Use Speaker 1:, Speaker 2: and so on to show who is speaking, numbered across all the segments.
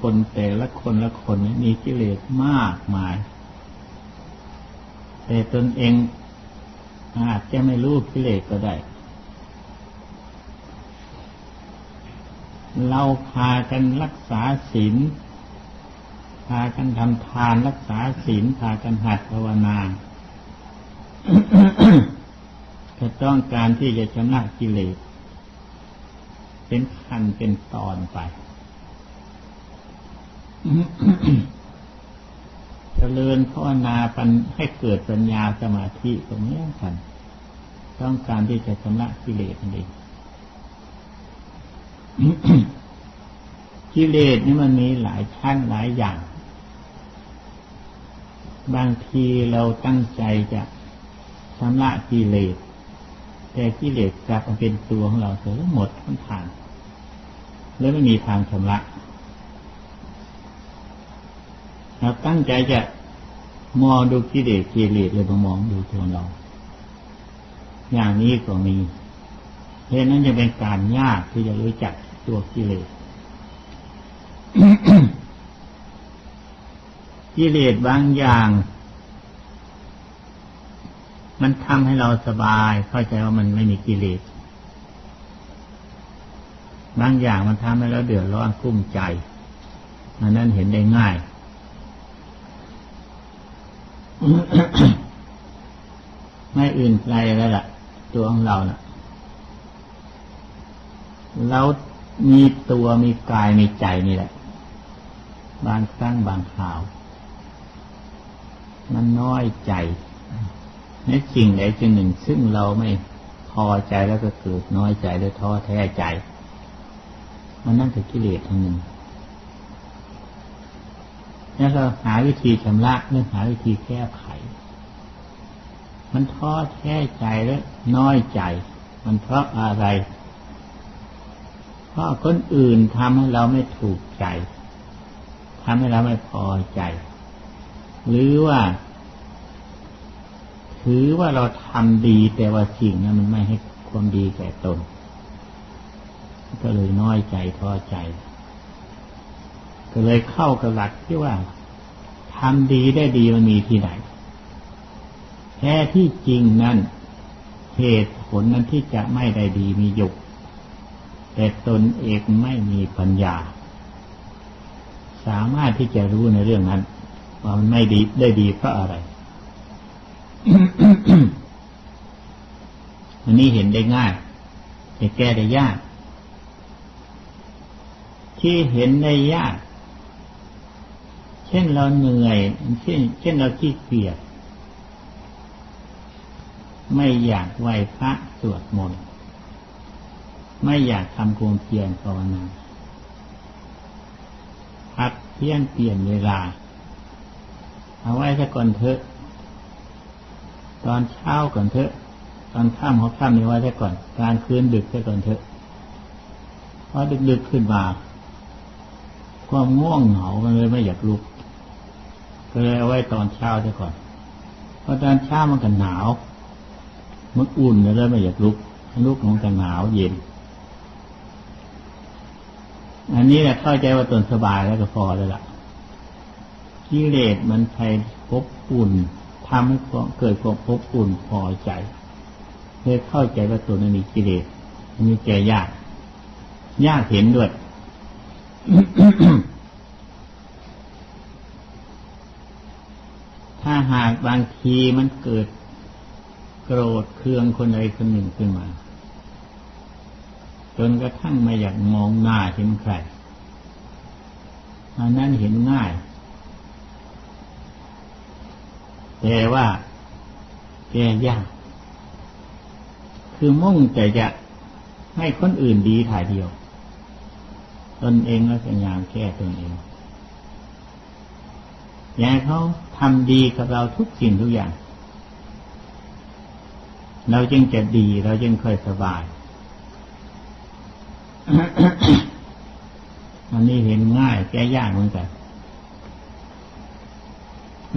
Speaker 1: คนแต่ละคนละคนมีกิเลสมากมาย แต่ตนเองอาจจะไม่รู้กิเลสก็ได้ เราพากันรักษาศีลพากันทำทานรักษาศีลพากันหัดภาวนาจะต้องการที่จะชนะกิเลส เป็นขั้นเป็นตอนไป เจริญภาวนาปันให้เกิดปัญญาสมาธิตรงนี้กันต้องการที่จะชำระกิเลสนั่นเองกิเลสนี่มันมีหลายชั้นหลายอย่าง บางทีเราตั้งใจจะชำระกิเลส แต่กิเลสกลับมาเป็นตัวของเราเสียหมดทั้งทาง แล้วไม่มีทางชำระ เราตั้งใจจะมองดูกิเลสกิเลสเลยมามองดูตัวเรา อย่างนี้ก็มี เพราะนั้นจะเป็นการยากที่จะรู้จักตัวกิเลสกิเลสบางอย่าง มันทำให้เราสบาย เข้าใจว่ามันไม่มีกิเลสบางอย่างมันทำให้เราเดือดร้อนกุ้มใจอันนั้นเห็นได้ง่าย ไม่อื่นไกลแล้วล่ะ ตัวของเราน่ะเรามีตัวมีกายมีใจนี่แหละ บางครั้งบางคราว มันน้อยใจในสิ่งใดสิ่งหนึ่ง ซึ่งเราไม่พอใจแล้วก็เกิดน้อยใจหรือท้อแท้ใจ มันนั่นคือกิเลสอันหนึ่ง แล้วก็หาวิธีชำระเรื่อหาวิธีแก้ไข มันท้อแท้ใจแล้วน้อยใจ มันเพราะอะไร เพราะคนอื่นทำให้เราไม่ถูกใจทำให้เราไม่พอใจ หรือว่า ถือว่าเราทำดีแต่ว่าสิ่งนั้นมันไม่ให้ความดีแก่ตน ก็เลยน้อยใจท้อใจ ก็เลยเข้ากับหลักที่ว่า ทำดีได้ดีมันมีที่ไหน แท้ที่จริงนั้นเหตุผลนั้นที่จะไม่ได้ดีมีอยู่ แต่ตนเองไม่มีปัญญา สามารถที่จะรู้ในเรื่องนั้น ว่ามันไม่ดีได้ดีเพราะอะไร อันนี้เห็นได้ง่ายแต่แก้ได้ยาก ที่เห็นได้ยาก เช่นเราเหนื่อย เช่น เช่นเราขี้เกียจไม่อยากไหวพระสวดมนต์ไม่อยากทำกวงเพียรภาวนาพัดเพี้ยนเปลี่ยนเวลา เอาไว้ซะก่อนเถอะ ตอนเช้าก่อนเถอะ ตอนค่ำหัวค่ำนี้ไว้ซะก่อน การคืนดึกซะก่อนเถอะพอดึกๆขึ้นมาความง่วงเหงามันเลยไม่อยากลุก เลยเอาไว้ตอนเช้าซะก่อนเพราะตอนเช้ามันก็หนาว มันอุ่นเลยไม่อยากลุกลุกมันก็หนาวเย็น อันนี้แหละเข้าใจว่าตนสบายแล้วก็พอแล้วล่ะกิเลสมันใช้พบอุ่นทำให้เกิดความพบอุ่นพอใจเลยเข้าใจว่าตัวนั้นมีกิเลสมีแก่ยาก ยากเห็นด้วยถ้า หากบางทีมันเกิดโกรธเคืองคนใดคนหนึ่งขึ้นมา จนกระทั่งไม่อยากมองหน้าเห็นใครอันนั้นเห็นง่าย แต่ว่าแก้ยาก คือมุ่งแต่จะให้คนอื่นดีถ่ายเดียว ตนเองก็พยายามแก้ตนเองอยากเขา ทำดีกับเราทุกสิ่งทุกอย่าง เราจึงจะดีเราจึงค่อยสบาย อันนี้เห็นง่ายแก้ยากเหมือนกัน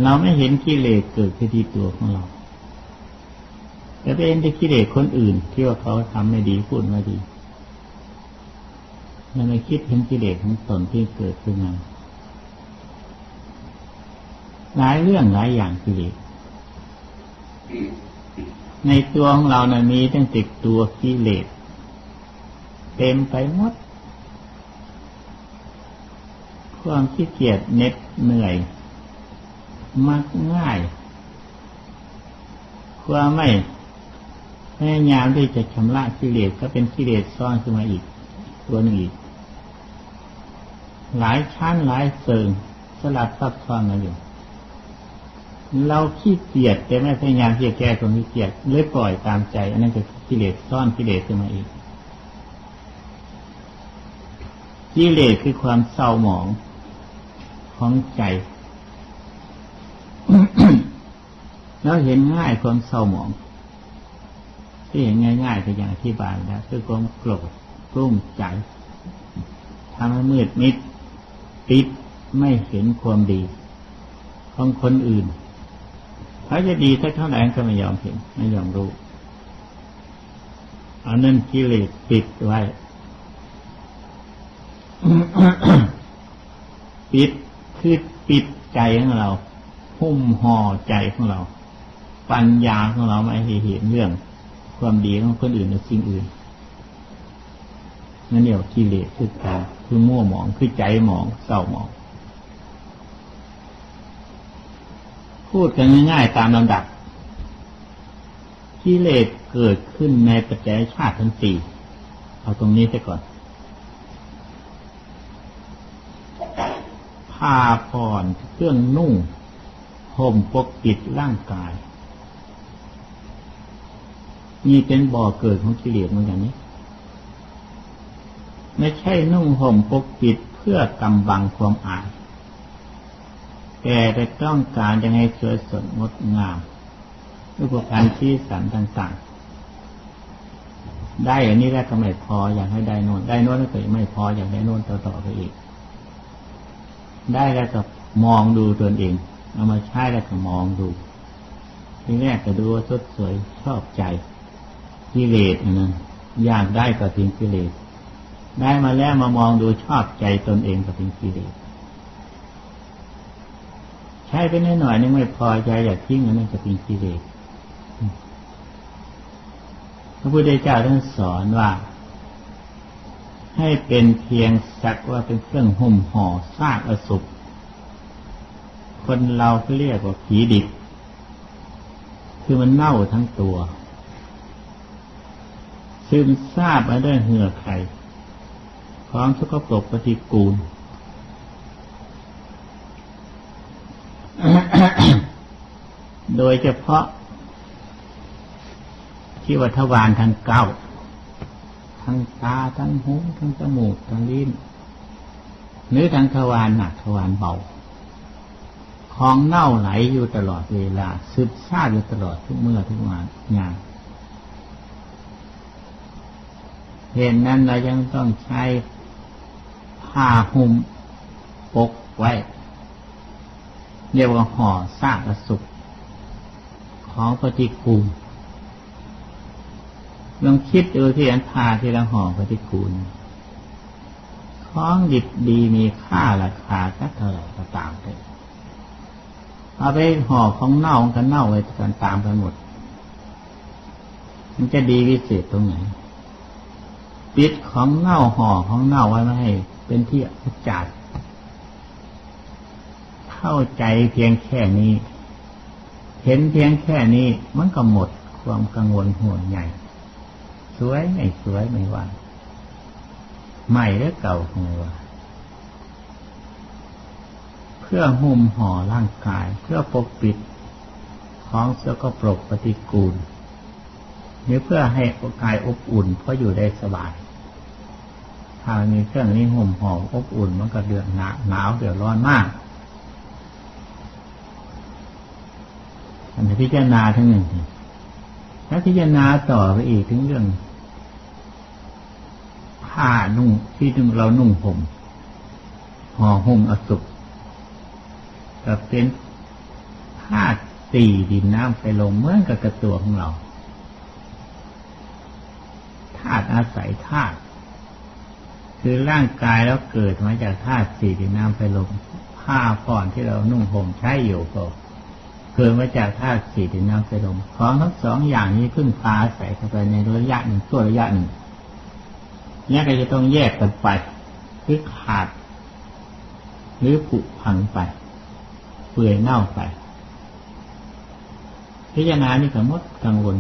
Speaker 1: เราไม่เห็นกิเลสเกิดขึ้นที่ตัวของเราแต่เป็นที่กิเลสคนอื่น ที่ว่าเขาทำไม่ดีพูดไม่ดีมันไม่คิดเห็นกิเลสของตนที่เกิดขึ้นมา หลายเรื่องหลายอย่างกิเลสในตัวของเรานะ่ะมีตั้งติดตัวกิเลสเต็มไปหมด ความขี้เกียจเน็ดเหนื่อย มักง่าย ความไม่พยายามที่จะชำระกิเลสก็เป็นกิเลสซ่อนขึ้นมาอีก ตัวหนึ่งอีก หลายชั้นหลายเสิงสลับซับซ้อนมาอยู่ เราขี้เกียจแต่ไม่พยายามที่จะแก้ตรงขี้เกียจเลยปล่อยตามใจ อันนั้นก็กิเลสซ่อนกิเลสขึ้นมาอีกกิเลสคือความเศร้าหมองของใจ แล้วเห็นง่ายความเศร้าหมอง ที่เห็นง่ายๆก็อย่างอธิบายแล้วคือความโกรธกลุ้มใจทำให้มืดมิดปิดไม่เห็นความดี ของคนอื่น เขาจะดีสักเท่าไหร่ก็ไม่ยอมเห็น ไม่ยอมรู้อานั่นกิเลสปิดไว้ ปิดคือปิดใจของเรา หุ้มห่อใจของเรา ปัญญาของเราไม่ให้เห็นเรื่อง ความดีของคนอื่นหรือสิ่งอื่นนั่นเดียวกิเลสคือกาคือมั่วหมองคือใจหมองเศร้าหมอง พูดกันง่ายๆตามลำดับกิเลสเกิดขึ้นในปัจจัยชาติทั้งสี่เอาตรงนี้ไปก่อนผ้าผ่อนเครื่องนุ่งห่มปกปิดร่างกายนี่เป็นบ่อเกิดของกิเลสเหมือนกันนี้ ไม่ใช่นุ่งห่มปกปิดเพื่อกำบังความอาย แต่แต่ต้องการจะให้สวยสดงดงามด้วยประการที่สันต่างๆ ได้อันนี้แล้วก็ไม่พออยากให้ได้นอนได้นอนแล้วก็ไม่พออยากได้นอนต่อๆไปอีก ได้แล้วก็มองดูตนเอง เอามาใช้แล้วก็มองดู ทีแรกก็ดูว่าสดสวยชอบใจกิเลสนะอยากได้ก็ทิ้งกิเลสได้มาแล้วมามองดูชอบใจตนเองก็ทิ้งกิเลส ช้ไปนิดหน่อยนึงไม่พอใจอยากทิ้งอันนั้นก็ทิ้งกิเลสพระพุทธเจ้าท่านสอนว่า ให้เป็นเพียงสักว่าเป็นเครื่องห่มห่อซากอสุภคนเราก็เรียกว่าผีดิบ คือมันเน่าทั้งตัว ซึมซาบมาด้วยเหงื่อไข่ความสกปรกปฏิกูล โดยเฉพาะที่วัฏวานทั้งเก้า ทั้งตา ทั้งหู ทั้งจมูก ทั้งลิ้นเนื้อทั้งทวารหนักทวารเบา ของเน่าไหลอยู่ตลอดเวลา ซึมซาบอยู่ตลอดทุกเมื่อทุกงานงานเหตุนั้นเรายังต้องใช้ผ้าหุ้มปกไว้ เรียกว่าห่อซากอสุข ของปฏิกูลลองคิดดูที่อันผ้าที่เราห่อปฏิกูลของดิบดีมีค่าราคาสักเท่าไหร่ก็ตามไปเอาไปห่อของเน่ากันเน่าไว้กันตามกันหมด มันจะดีวิเศษตรงไหนปิดของเน่าห่อของเน่าไว้ไม่ให้ เป็นที่อจัดเข้าใจเพียงแค่นี้ เห็นเพียงแค่นี้มันก็หมดความกังวลห่วงใหญ่สวยไม่สวยไม่ว่าใหม่หรือเก่าไม่ว่าพื่อหุ้มห่อร่างกาย เพื่อปกปิดของเสื้อก็ปรกปฏิกูลหรือเพื่อให้กายอบอุ่นเพราะอยู่ได้สบายถ้ามีเครื่องนี้ห่มห่ออบอุ่นมันก็เดือดหนาหนาวเดือดร้อนมาก นนี้พิจารณาทั้งหนึ่งแล้วพิจารณาต่อไปอีกถึงเรื่องผ้านุ่งที่เรานุ่งห่มห่อห่มอสุขก็เป็นธาตุสี่ดินน้ำไฟลมเหมือนกับกระตัวของเราธาตุอาศัยธาตุคือร่างกายแล้วเกิดมาจากธาตุสี่ดินน้ำไฟลมผผ้าผ่อนที่เรานุ่งห่มใช้อยู่ก็ เกิดมาจากธาตุสี่ดินน้ำไฟลมของทั้งสองอย่างนี้พึ่งพาใส่เข้าไปในระยะหนึ่งตัวระยะหนึ่งเนี่ยก็จะต้องแยกกันไปหรือขาด หรือผุพังไป เปื่อยเน่าไป พิจารณานี่ก็มดกังวล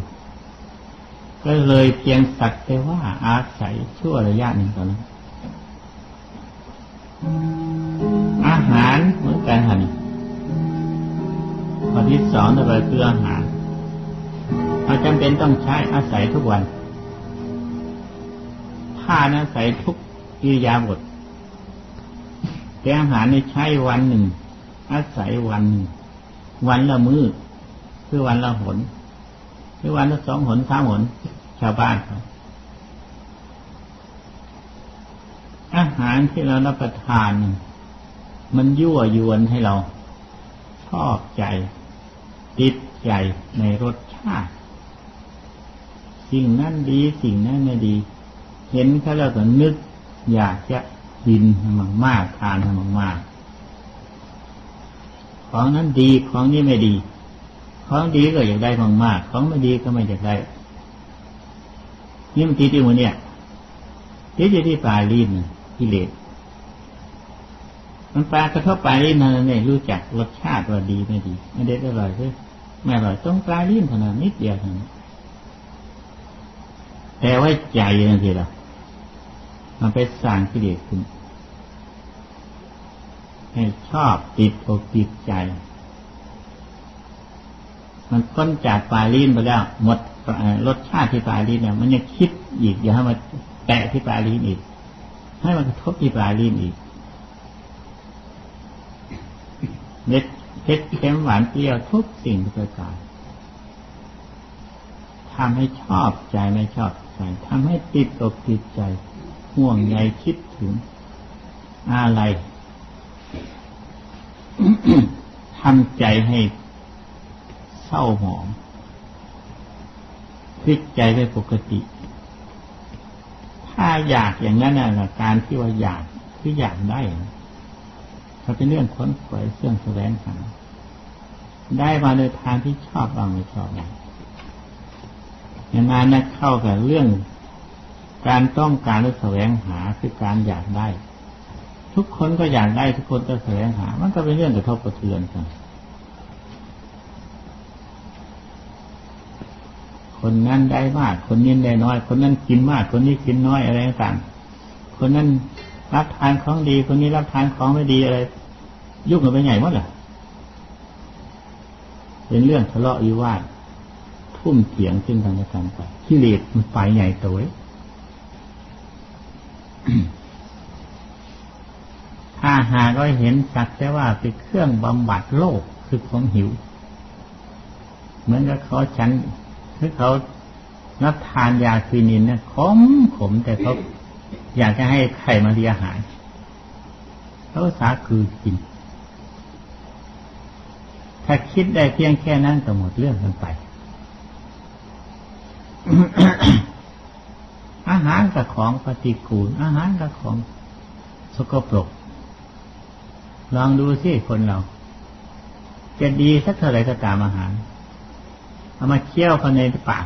Speaker 1: ก็เลยเพียงสักแต่ว่าอาศัยชั่วระยะหนึ่งตอนนั้นอาหารเหมือนกันหัน ข้อที่สองต่อไปคืออาหารเราจำเป็นต้องใช้อาศัยทุกวันผ้าอาศัยทุกอิริยาบถแต่อาหารนี่ใช้วันหนึ่ง อาศัยวันหนึ่ง วันละมือ้อคือวันละหนคือวันละสองหนสามหนชาวบ้านเขาอาหารที่เรารับประทาน มันยั่วยวนให้เราชอบใจ ติดใจในรสชาติ สิ่งนั้นดีสิ่งนั้นไม่ดี เห็นเขาแล้วก็นึก อยากจะกินมากมากทานมากมากของนั้นดีของนี้ไม่ดี ของดีก็อยากได้มากมากของไม่ดีก็ไม่อยากได้นี่มันติดอยู่เนี่ยติดอยู่ที่ปลายลิ้นกิเลสมันปลากระทบปลายลิ้นนั้นเองรู้จักรสชาติว่าดีไม่ดี ไม่เด็ดอร่อยหรื อไม่อร่อยต้องปลายลิ้นเท่านิดเดียวเท่านั้นแต่ว่าใจนั่นสิเรามันไปสร้างกิเลสขึ้นให้ชอบติดอกติดใจ มันพ้นจากปลายลิ้นไปแล้ว หมดรสชาติที่ปลายลิ้นเนี่ยมันยังคิดอีกอย่าให้มันแตะที่ปลายลิ้นอีก ให้มันกระทบที่ปลายลิ้นอีกเม็ด เผ็ดเค็มหวานเปรี้ยวทุกสิ่งทุกประการทำให้ชอบใจไม่ชอบใจทำให้ติดอกติดใจ ห่วงใยคิดถึง อะไรทำใจให้เศร้าหมองพลิกใจไปปกติ ถ้าอยากอย่างนั้นนะการที่ว่าอยากคืออยากได้ ถ้าเป็นเรื่องค้นขวยเสื่องแสวงหาได้มาในทางที่ชอบบางไม่ชอบบ้างอย่างนั้นนะเข้ากับเรื่อง การต้องการหรือแสวงหาคือการอยากได้ ทุกคนก็อยากได้ทุกคนก็แสวงหา มันก็เป็นเรื่องกระทบกระเทือนกันคนนั้นได้มาก คนนี้ได้น้อย คนนั้นกินมาก คนนี้กินน้อยอะไรต่างคนนั้น รับทานของดีคนนี้รับทานของไม่ดีอะไร ยุ่งกันไปใหญ่หมดเลยเป็นเรื่องทะเลาะวิวาททุ่มเถียงซึ่งกันและกันไปกิเลสมันไปใหญ่โตยถ้าหาก็เห็นสักแต่ว่าเป็นเครื่องบำบัดโลกคือความหิว เหมือนกับเขาฉันคือเขารับทานยาคลินินเนี่ยขมขมแต่เขา อยากจะให้ไข่มาเลียหายเขาสาคือกิน ถ้าคิดได้เพียงแค่นั้นก็หมดเรื่องกันไป อาหารกับของปฏิกูล อาหารกับของสกปรก ลองดูสิคนเรา จะดีสักเท่าไรก็ตามอาหาร เอามาเคี่ยวเข้าในปาก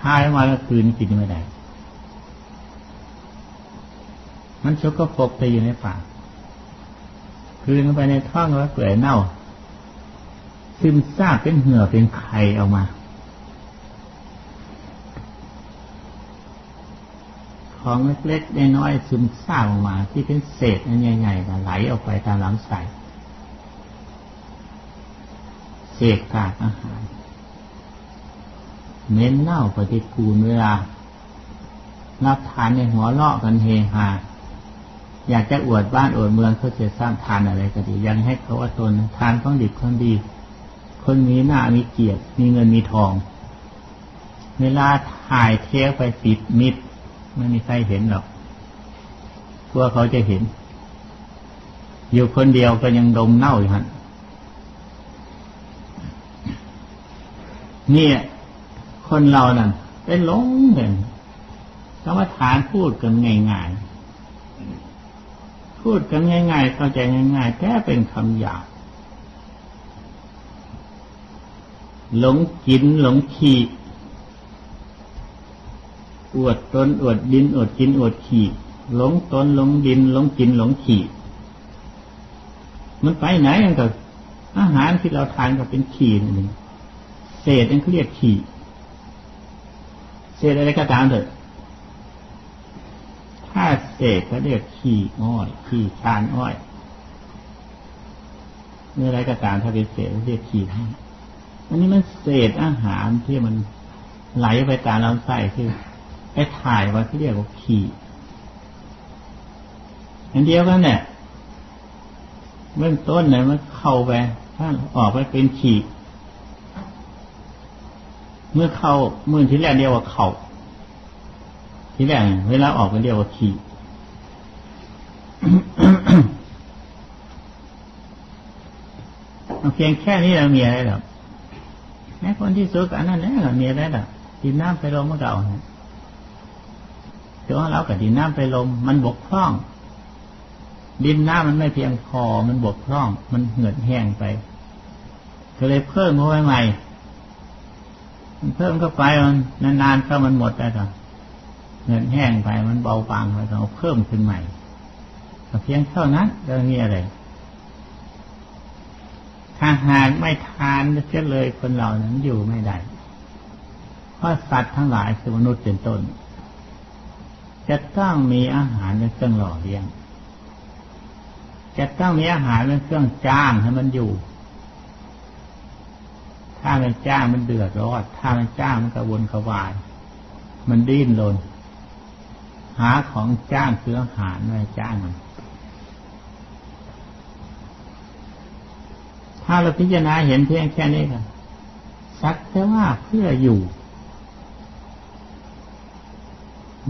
Speaker 1: คายมาแล้วคืนกินไม่ได้ มันชกก็ปกไปอยู่ในปากคืนเข้าไปในท้องแล้วเปื่อยเน่า ซึมซาบเป็นเหื่อเป็นไข่ออกมา ของเล็กๆน้อยๆซึมซาบออกมา ที่เป็นเศษใหญ่ๆไหลออกไปตามลำไส้เศษกาดอาหารเน้นเน่าปฏิกูลเวลารับทานในหัวเลาะกันเฮฮา อยากจะอวดบ้านอวดเมืองเขาจะสร้างทานอะไรก็ดียังให้เขาว่าตนทานของดิบของดี คนมีหน้ามีเกียรติมีเงินมีทอง เวลาถ่ายเทไปปิดมิดไม่มีใครเห็นหรอกกลัวเขาจะเห็น อยู่คนเดียวก็ยังดมเน่าอยู่ฮะเนี่ยคนเรานั่นเป็นหลงเห็นกรรมฐานพูดกันง่ายๆ พูดกันง่าย ๆ เข้าใจง่าย ๆแค่เป็นคำหยาบหลงกินหลงขี่อวดตนอวดดินอวดกินอวดขี่หลงตนหลงดินหลงกินหลงขี่มันไปไหนกันก็อาหารที่เราทานก็เป็นขี่นั่นเองเศษนั่นเขาเรียกขี่เศษอะไรก็ตามเถอะ ษเขาเรียกขี่อ้อยขี่ชานอ้อยเมื่อไรก็ตามถ้าเป็นเศษเรียกขี่อันนี้มันเศษอาหารที่มันไหลไปตามลำไส้คือไปถ่ายว่าที่เรียกว่าขี่อันเดียวกันเนี่ยเบื้องต้นเนี่ยมันเข้าไปถ้าออกไปเป็นขี่เมื่อเข้ามื่อที่แรกเดียวว่าเข่าที่แรกเวลาออกเป็นเดียวว่าขี่ เพียงแค่นี้เรามีอะไรหรอกแม้คนที่สุขอันนั้นแหละมีอะไรหรอกดินน้ำไปลมเมื่อเก่าตัวเรากับดินน้ำไปลมมันบกพร่อง ดินน้ำมันไม่เพียงพอมันบกพร่อง มันเหือดแห้งไปก็เลยเพิ่มเข้าไปใหม่มันเพิ่มเข้าไปมันนานๆเข้ามันหมดแล้วก็เหือดแห้งไปมันเบาบางไปก็เพิ่มขึ้นใหม่เพียงเท่านั้นจะมีอะไร ถ้าหากไม่ทานเสียเลยคนเหล่านั้นอยู่ไม่ได้ เพราะสัตว์ทั้งหลายคือมนุษย์เป็นต้น จะต้องมีอาหารเป็นเครื่องหล่อเลี้ยง จะต้องมีอาหารเป็นเครื่องจ้างให้มันอยู่ ถ้ามันจ้างมันเดือดร้อนถ้ามันจ้างมันกระวนกระวาย มันดิ้นรนหาของจ้างคืออาหารไม่จ้างมัน ถ้าเราพิจารณาเห็นเพียงแค่นี้กันสักแต่ว่าเพื่ออยู่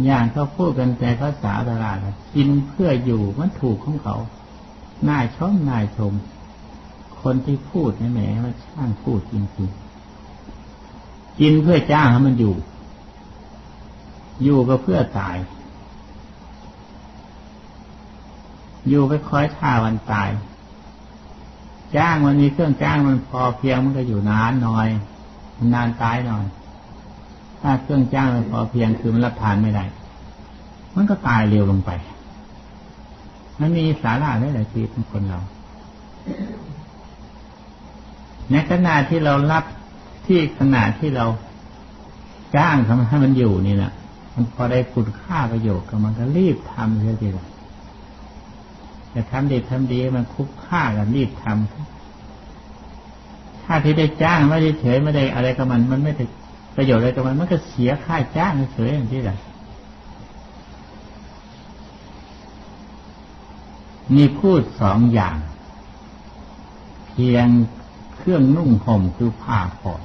Speaker 1: อย่างเขาพูดกันแต่ภาษาตลาดกินเพื่ออยู่มันถูกของเขาน่ายชมน่ายชม คนที่พูดนี่แหมว่าช่างพูดจริงๆกินเพื่อจ้างให้มันอยู่ อยู่ก็เพื่อตาย อยู่ไปคอยท่าวันตาย จ้างมันมีเครื่องจ้างมันพอเพียงมันก็อยู่นานหน่อย มันนานตายหน่อย ถ้าเครื่องจ้างมันพอเพียงคือมันรับทานไม่ได้ มันก็ตายเร็วลงไป มันมีสาระได้หลายชีวิตของคนเรา ในขณะที่เรารับที่ขณะที่เราจ้างทำให้มันอยู่นี่นะมันพอได้คุณค่าประโยชน์ก็มันก็รีบทำเสียทีละ จะทำดีทำดีมันคุกค่ากันรีบทำถ้าที่ได้จ้างไม่ได้เฉยไม่ได้อะไรกับมัน มันไม่ได้ประโยชน์อะไรกับมันมันก็เสียค่าจ้างเฉยอย่างที่ไหนมีพูดสองอย่าง เพียงเครื่องนุ่งห่มคือผ้าผ่อน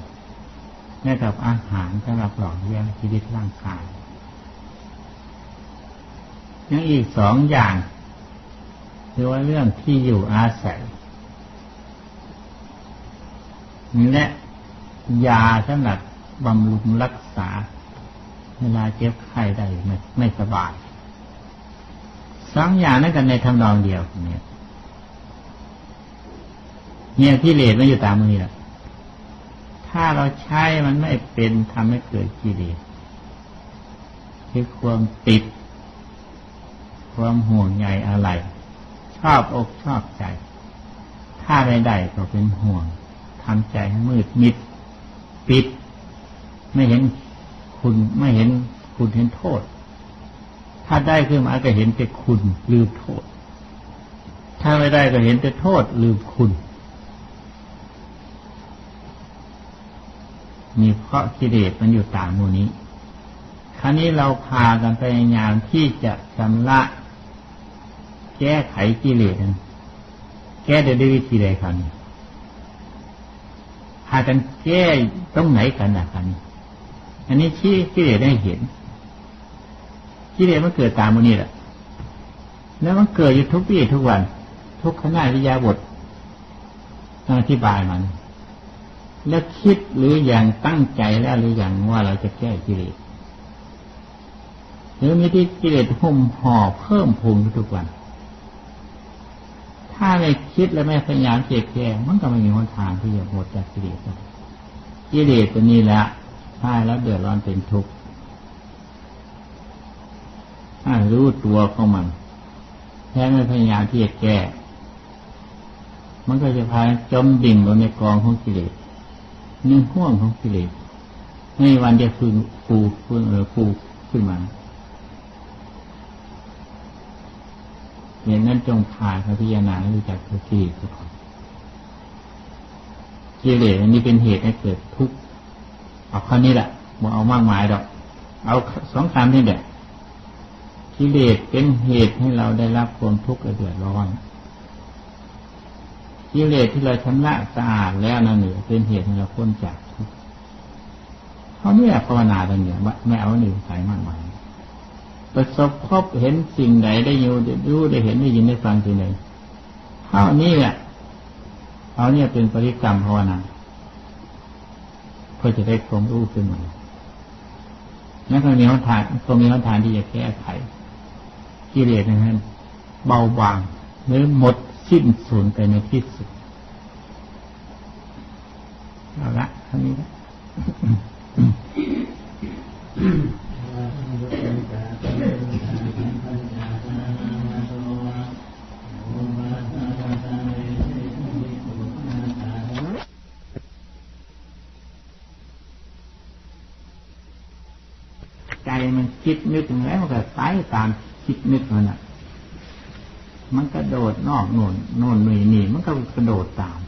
Speaker 1: แม้กับอาหารสำหรับหล่อเลี้ยงชีวิตร่างกายยังอีกสองอย่าง คือว่าเรื่องที่อยู่อาศัยและยาสำหรับบำรุงรักษา เวลาเจ็บไข้ได้ไม่ไม่สบายสองอย่างนั้นกันในทำนองเดียวเนี่ยเนี่ยที่เลสไม่อยู่ตามมือนี่แหละถ้าเราใช้มันไม่เป็นทำให้เกิดกิเลสคือความติด ความห่วงใยอะไร ชอบอกชอบใจ ถ้าใดๆก็เป็นห่วงทำใจมืดมิด ปิด ไม่เห็นคุณไม่เห็นคุณเห็นโทษ ถ้าได้ขึ้นมาก็เห็นแต่คุณลืมโทษ ถ้าไม่ได้ก็เห็นแต่โทษลืมคุณ มีเพราะกิเลสมันอยู่ต่างมูนี้ คราวนี้เราพากันไปยามที่จะชำระ แก้ไขกิเลสแก้ได้ด้วยวิธีใดครับหากันแก้ตรงไหนกันนะครับอันนี้ชี้กิเลสได้เห็นกิเลสมันเกิดตามมันนี่แหละแล้วมันเกิดอยู่ทุกปีทุกวัน ทุกขณะวิยาบทต้อธิบายมัน แล้วคิดหรืออย่างตั้งใจแล้วหรืออย่างว่าเราจะแก้กิเลสหรือมีที่กิเลสหุ่มห่อเพิ่มพูนทุกวัน ถ้าไม่คิดและไม่พยายามเจ็บแก้มันก็ไม่มีหนทางที่จะหมดจากกิเลสกิเลสตัวนี้แหละถ้าแล้วเดือดร้อนเป็นทุกข์ถ้ารู้ตัวของมันแค่ไม่พยายามที่จะแก้ มันก็จะพาจมดิ่งลงในกองของกิเลสในห่วงของกิเลสในวันจะฟูฟูฟูเออฟูขึ้นมา อย่างนั้นจงพาพระพิจารณารู้จักตัวกิเลสก่อนกิเลสอันนี้เป็นเหตุให้เกิดทุกข์เอาข้อนี้แหละบ่เอามากมายดอก เอาสองคำนี่แหละกิเลสเป็นเหตุให้เราได้รับความทุกข์และเดือดร้อนกิเลสที่เราชำระสะอาดแล้วนั่นเองเป็นเหตุให้เราพ้นจากทุกข์เขาเนี่ยภาวนาตรงนี้ไม่เอาหนึ่งสายมากมาย ประสบพบเห็นสิ่งไหนได้ยินได้รู้ได้เห็นได้ยินได้ฟังสิ่งไหนเท่านี้แหละเขาเนี่ยเป็นปริกรรมภาวนาเพื่อจะได้ความรู้ขึ้นมานั่นก็มีหนทางก็มีหนทางที่จะแก้ไขกิเลสนั้น เบาบางหรือหมดสิ้นสูญไปในที่สุดเอาละเท่านี้ละใจมันคิดนึกแล้วมันก็ไปตาม คิดนึกมันอะ มันกระโดดนอกโน่นโน่นนี่นี่ มันก็กระโดดตาม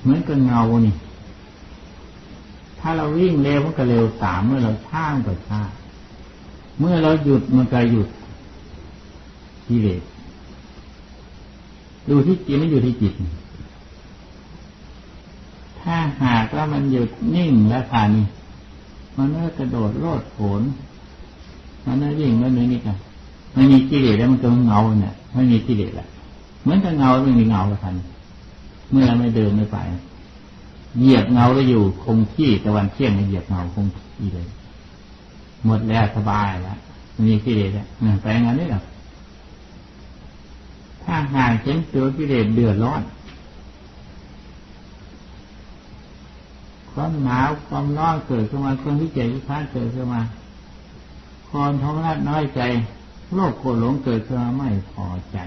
Speaker 1: เหมือนกับเงานี่ ถ้าเราวิ่งเร็วมันก็เร็วตาม เมื่อเราช่างก็ช้า เมื่อเราหยุดมันก็หยุดกิเลสดูที่จิตไม่อยู่ที่จิต ถ้าหากว่ามันหยุดนิ่งแล้วค่ะนี่มันก็กระโดดโลดโผน มันน่ายิ่งมันนี่นี่กันไม่มีกิเลสแล้วมันก็เงาเนี่ยไม่มีกิเลสแหละเหมือนกับเงาไม่มีเงาล้วทันเมื่อไม่เดินไม่ไปเหยียบเงาแล้วอยู่คงที่ตะวันเที่ยงเหยียบเงาคงที่เลย หมดแล้วสบายแล้วมีกิเลสแล้วไปงั้นนี่หรอถ้าหากเห็นตัวกิเลสเดือดร้อนความหนาวความร้อนเกิดขึ้นมาความที่เจ็บที่พลาดเกิดขึ้นมา ความท้องรัดน้อยใจ โลภโกรธหลงเกิดขึ้นมาไม่พอใจ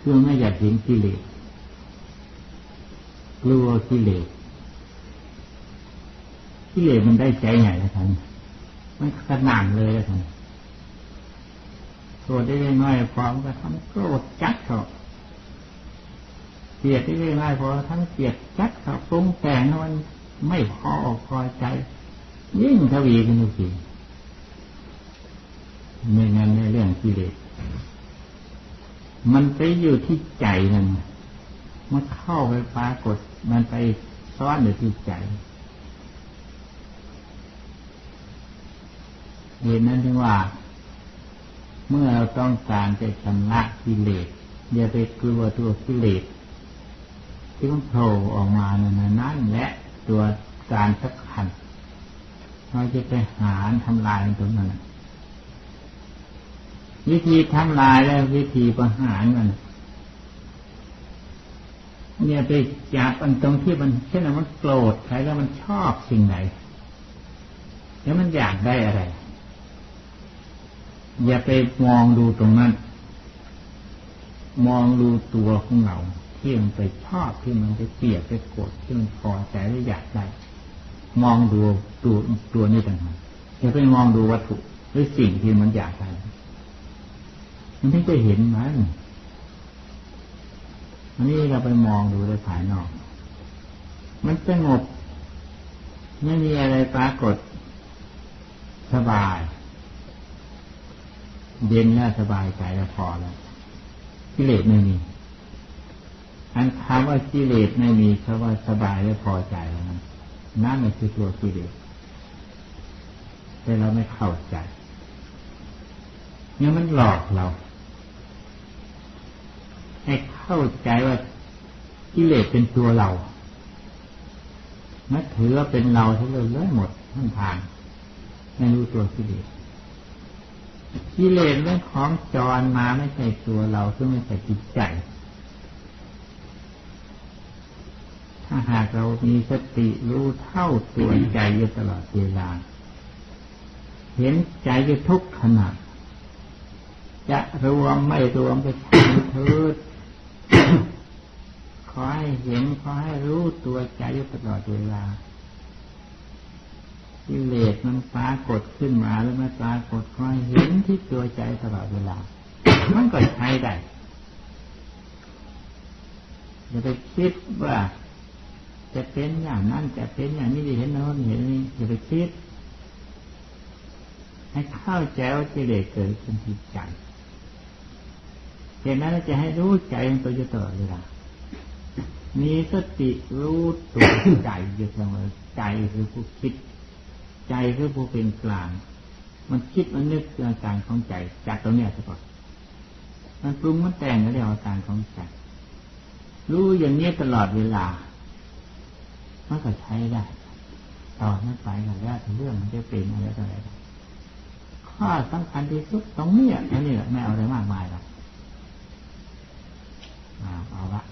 Speaker 1: คือไม่อยากเห็นกิเลสกลัวกิเลสกิเลสมันได้ใจใหญ่แล้วท่านมันขนาดเลยแล้วท่านโกรธได้น้อยพร้อมก็ทำโกรธจัดเขาเกลียดที่ง่ายพอทั้งเกลียดจัดกับปรุงแต่งมันไม่พออกพอใจ ยิ่งทวีกันทุกทีไม่งั้นในเรื่องกิเลสมันไปอยู่ที่ใจนั่นมันเข้าไปปรากฏ มันไปซ้อนอยู่ที่ใจเหตุนั้นถึงว่า เมื่อเราต้องการจะชำระกิเลสอย่าไปกลัวตัวกิเลสที่มันโผล่ออกมาเนี่ยนั่นแหละตัวการสักขัน เราจะไปหาทำลายมันตรงนั้นวิธีทำลายและวิธีประหารมันเนี่ยไปจับอันตรงที่มันเช่นมันโกรธใครแล้วมันชอบสิ่งไหน แล้วมันอยากได้อะไร อย่าไปมองดูตรงนั้น มองดูตัวของเราที่มันไปชอบที่มันไปเกลียดไปโกรธที่มันพอใจหรืออยากได้ มองดูตัวตัวนี้ต่างหากอย่าไปมองดูวัตถุหรือสิ่งที่มันอยากได้มันไม่จะเห็นมันอันนี้เราไปมองดูในภายนอก มันสงบ ไม่มีอะไรปรากฏ สบาย เย็นแล้วสบายใจแล้วพอแล้วกิเลสไม่มีอันคำว่ากิเลสไม่มีคำว่าสบายและพอใจแล้วนั้น นั่นคือตัวกิเลสแต่เราไม่เข้าใจเนี่ยมันหลอกเรา ให้เข้าใจว่ากิเลสเป็นตัวเรานัถือว่าเป็นเราทั้งเลยเลยหมดทั้งทางไม่รู้ตัวกิเลสกิเลสเรื่องของจรมาไม่ใช่ตัวเราซึ่งไม่ใช่จิตใจ ถ้าหากเรามีสติรู้เท่าตัวใจอยู่ตลอดเวลา เห็นใจอยู่ทุกขณะจะรวมไม่รวมก็ช่างเถิดขอให้เห็นขอให้รู้ตัวใจอยู่ตลอดเวลากิเลสมันปรากฏขึ้นมาแล้วมันปรากฏคอยเห็นที่ตัวใจตลอดเวลา มันก็ใช้ได้อย่าไปคิดว่า จะเป็นอย่างนั้นจะเป็นอย่างนี้เห็นโน้นเห็นนี้อย่าไปคิด ให้เข้าใจว่ากิเลสเกิดขึ้นที่ใจเหตุนั้นจะให้รู้ใจตัวอยู่ตลอดเวลามีสติรู้ตัวใจอยู่เสมอใจคือผู้คิด ใจคือผู้เป็นกลาง มันคิดมันนึกคืออาการของใจจากตรงเนี้ยซะก่อนมันปรุงมันแต่งแล้วเรียกอาการของใจรู้อย่างนี้ตลอดเวลา มันก็ใช้ได้ต่อนั้นไปกันแล้วเรื่องมันจะเป็นอะไรต่ออะไรข้อสำคัญที่สุดตรงนี้แค่นี้แหละไม่เอาอะไรมากมายหรอกเอาละ